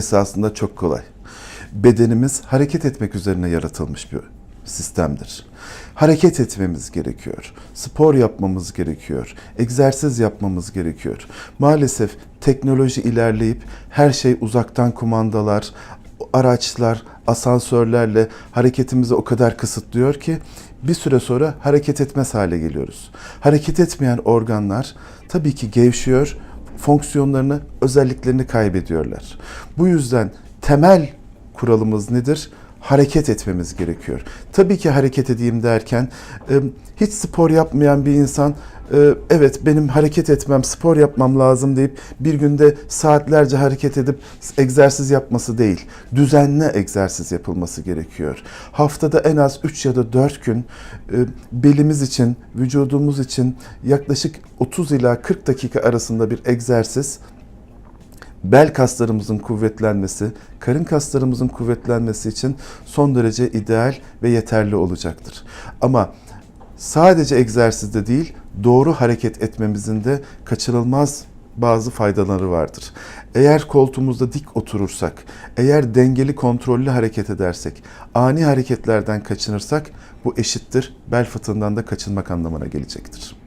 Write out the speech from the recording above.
esasında çok kolay. Bedenimiz hareket etmek üzerine yaratılmış bir sistemdir. Hareket etmemiz gerekiyor. Spor yapmamız gerekiyor. Egzersiz yapmamız gerekiyor. Maalesef teknoloji ilerleyip her şey uzaktan kumandalar, araçlar, asansörlerle hareketimizi o kadar kısıtlıyor ki bir süre sonra hareket etmez hale geliyoruz. Hareket etmeyen organlar tabii ki gevşiyor, fonksiyonlarını, özelliklerini kaybediyorlar. Bu yüzden temel kuralımız nedir? Hareket etmemiz gerekiyor. Tabii ki hareket edeyim derken e, hiç spor yapmayan bir insan e, evet benim hareket etmem, spor yapmam lazım deyip bir günde saatlerce hareket edip egzersiz yapması değil, düzenli egzersiz yapılması gerekiyor. Haftada en az 3 ya da 4 gün e, belimiz için, vücudumuz için yaklaşık 30 ila 40 dakika arasında bir egzersiz bel kaslarımızın kuvvetlenmesi, karın kaslarımızın kuvvetlenmesi için son derece ideal ve yeterli olacaktır. Ama sadece egzersizde değil, doğru hareket etmemizin de kaçınılmaz bazı faydaları vardır. Eğer koltuğumuzda dik oturursak, eğer dengeli kontrollü hareket edersek, ani hareketlerden kaçınırsak bu eşittir bel fıtığından da kaçınmak anlamına gelecektir.